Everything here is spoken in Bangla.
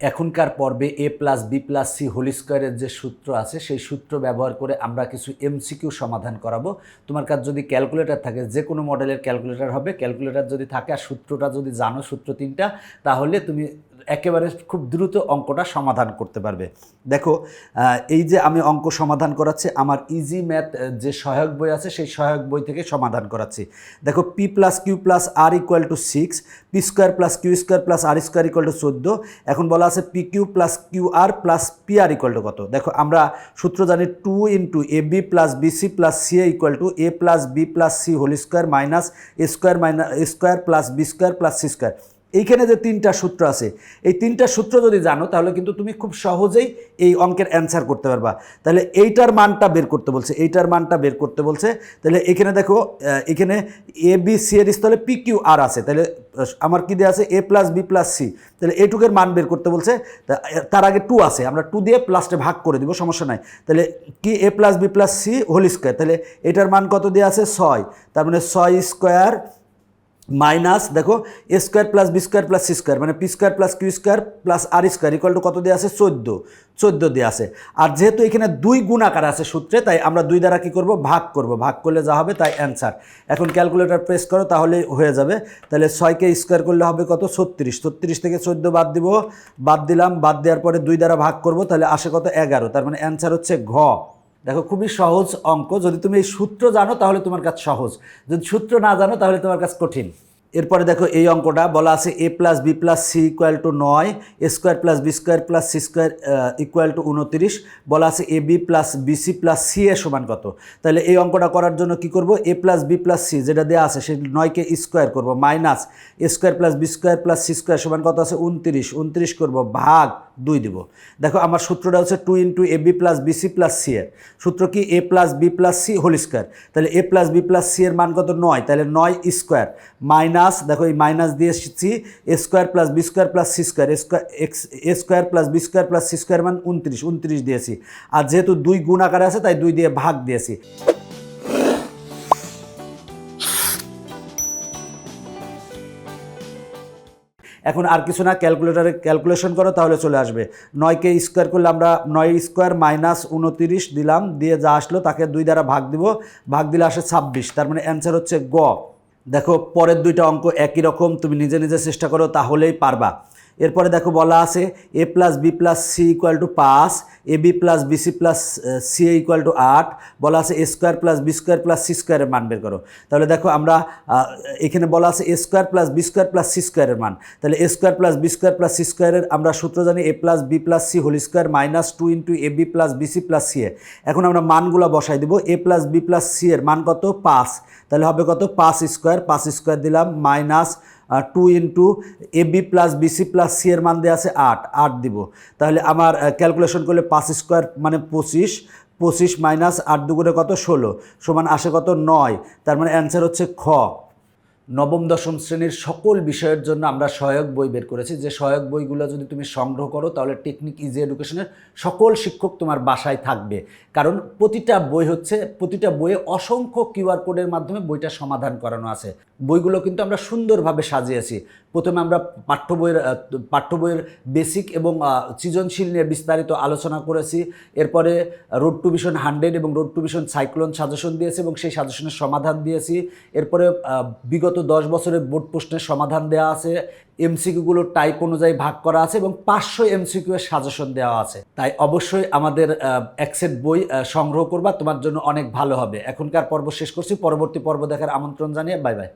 এখনকার পর্বে A plus B plus C whole স্কোয়ারের যে সূত্র আছে, সেই সূত্র ব্যবহার করে আমরা কিছু এমসিকিউ সমাধান করাবো। তোমার কাছে যদি ক্যালকুলেটার থাকে, যে কোনো মডেলের ক্যালকুলেটার হবে। ক্যালকুলেটার যদি থাকে আর সূত্রটা যদি জানো সূত্র তিনটা, তাহলে তুমি একেবারে খুব দ্রুত অঙ্কটা সমাধান করতে পারবে। দেখো এই যে আমি অঙ্ক সমাধান করাচ্ছি, আমার ইজি ম্যাথ যে সহায়ক বই আছে, সেই সহায়ক বই থেকে সমাধান করাচ্ছি। দেখো P plus Q plus R equal to six P square plus Q square plus R square equal to চোদ্দ। এখন বলা আছে P Q plus Q R plus P R equal to কত? দেখো, আমরা সূত্র জানি two into A B plus B C plus C A equal to A plus B plus C whole square minus A square minus square plus B square plus C square এইখানে যে তিনটা সূত্র আছে, এই তিনটা সূত্র যদি জানো, তাহলে কিন্তু তুমি খুব সহজেই এই অঙ্কের অ্যান্সার করতে পারবা। তাহলে এইটার মানটা বের করতে বলছে, এইটার মানটা বের করতে বলছে। তাহলে এখানে দেখো এখানে এ বি সি এর স্থলে পি কিউ আর আছে। তাহলে আমার কী দেওয়া আছে? A plus B plus C তাহলে এটুকের মান বের করতে বলছে তার আগে টু আছে। আমরা টু দিয়ে প্লাসটা ভাগ করে দিব, সমস্যা নাই। তাহলে কি A plus B plus C whole square তাহলে এটার মান কত দেওয়া আছে? ছয়। তার মানে ছয় স্কোয়ার মাইনাস, দেখো A square plus B square plus C square মানে P square plus Q square plus R square equal to কত দেওয়া আছে চোদ্দ। চোদ্দ দেওয়া আছে আর যেহেতু এখানে দুই গুণ আকার আছে সূত্রে, তাই আমরা দুই দ্বারা কী করব? ভাগ করব। ভাগ করলে যা হবে তাই অ্যান্সার এখন ক্যালকুলেটর প্রেস করো, তাহলে হয়ে যাবে। তাহলে ছয়কে স্কোয়ার করলে হবে কত? ছত্রিশ। ছত্রিশ থেকে চোদ্দ বাদ দিব। বাদ দিলাম। বাদ দেওয়ার পরে দুই দ্বারা ভাগ করব। তাহলে আসে কত? এগারো। তার মানে অ্যান্সার হচ্ছে ঘ। দেখো, খুবই সহজ অঙ্ক। যদি তুমি এই সূত্র জানো, তাহলে তোমার কাছে সহজ। যদি সূত্র না জানো, তাহলে তোমার কাছে কঠিন। এরপরে দেখো, এই অঙ্কটা বলা আছে A plus B plus C equal to নয় A square plus B square plus C square equal to উনত্রিশ। বলা আছে A B plus BC plus C এর সমান কত? তাহলে এই অঙ্কটা করার জন্য কি করব? A plus B plus C যেটা দেওয়া আছে সেই নয়কে স্কোয়ার করব minus A square plus B square plus C square সমান কত আছে? উনত্রিশ। উনত্রিশ করব, ভাগ দুই দিব। দেখো, আমার সূত্রটা হচ্ছে two into A B plus BC plus C এর। সূত্র কি? A plus B plus C whole square তাহলে A plus B plus C এর মান কত? নয়। তাহলে নয় স্কোয়ার মাইনাস দেখো, এই মাইনাস দিয়ে এসেছি A square plus B square plus C square square X A square plus B square plus C square মান উনত্রিশ। উনত্রিশ দিয়েছি। আর যেহেতু দুই গুণ আকারে আছে, তাই দুই দিয়ে ভাগ দিয়েছি। এখন আর কিছু না ক্যালকুলেটারে ক্যালকুলেশন করো, তাহলে চলে আসবে। নয়কে স্কোয়ার করলে আমরা নয় স্কোয়ার মাইনাস উনতিরিশ দিলাম, দিয়ে যা আসলো তাকে দুই দ্বারা ভাগ দিব। ভাগ দিলে আসে ছাব্বিশ, তার মানে অ্যান্সার হচ্ছে গ। দেখো, পরের দুইটা অঙ্ক একই রকম, তুমি নিজে নিজে চেষ্টা করো, তাহলেই পারবা। এরপরে দেখো বলা আছে A plus B plus C equal to পাঁচ, A B plus BC plus C A equal to আট, বলা আছে A square plus B square plus C স্কোয়ারের মান বের করো। তাহলে দেখো আমরা এখানে বলা আছে A square plus B square plus C স্কোয়ারের মান। তাহলে A square plus B square plus C স্কোয়ারের আমরা সূত্র জানি A plus B plus C whole square minus two into A B plus BC plus C A. এখন আমরা মানগুলো বসাই দিব। A plus B plus C এর মান কত? পাঁচ। তাহলে হবে কত? পাঁচ স্কোয়ার পাঁচ স্কোয়ার দিলাম minus two into A B plus BC plus C এর মান দেওয়া আছে আট আট দিব। তাহলে আমার ক্যালকুলেশন করলে পাঁচ স্কোয়ার মানে পঁচিশ পঁচিশ মাইনাস আট দুগুণে কত? ষোলো, সমান আসে কত? নয়। তার মানে অ্যান্সার হচ্ছে খ। নবম, দশম শ্রেণির সকল বিষয়ের জন্য আমরা সহায়ক বই বের করেছি। যে সহায়ক বইগুলো যদি তুমি সংগ্রহ করো, তাহলে টেকনিক ইজি এডুকেশনের সকল শিক্ষক তোমার বাসায় থাকবে। কারণ প্রতিটা বই হচ্ছে, প্রতিটা বইয়ে অসংখ্য কিউআর কোডের মাধ্যমে বইটা সমাধান করানো আছে। বইগুলো কিন্তু আমরা সুন্দরভাবে সাজিয়েছি। প্রথমে আমরা পাঠ্য বইয়ের পাঠ্য বইয়ের বেসিক এবং সৃজনশীল নিয়ে বিস্তারিত আলোচনা করেছি। এরপরে রোড টু ভিশন হান্ড্রেড এবং road to vision cyclone suggestion দিয়েছি এবং সেই সাজেশনের সমাধান দিয়েছি। এরপরে বিগত দশ বছরের বোর্ড প্রশ্নের সমাধান দেওয়া আছে। এমসিকিউগুলোর টাইপ অনুযায়ী ভাগ করা আছে এবং পাঁচশো এমসিকিউ এর সাজেশন দেওয়া আছে। তাই অবশ্যই আমাদের অ্যাকসেপ্ট বই সংগ্রহ করবা, তোমার জন্য অনেক ভালো হবে। এখনকার পর্ব শেষ করছি। পরবর্তী পর্ব দেখার আমন্ত্রণ জানিয়ে বাই বাই।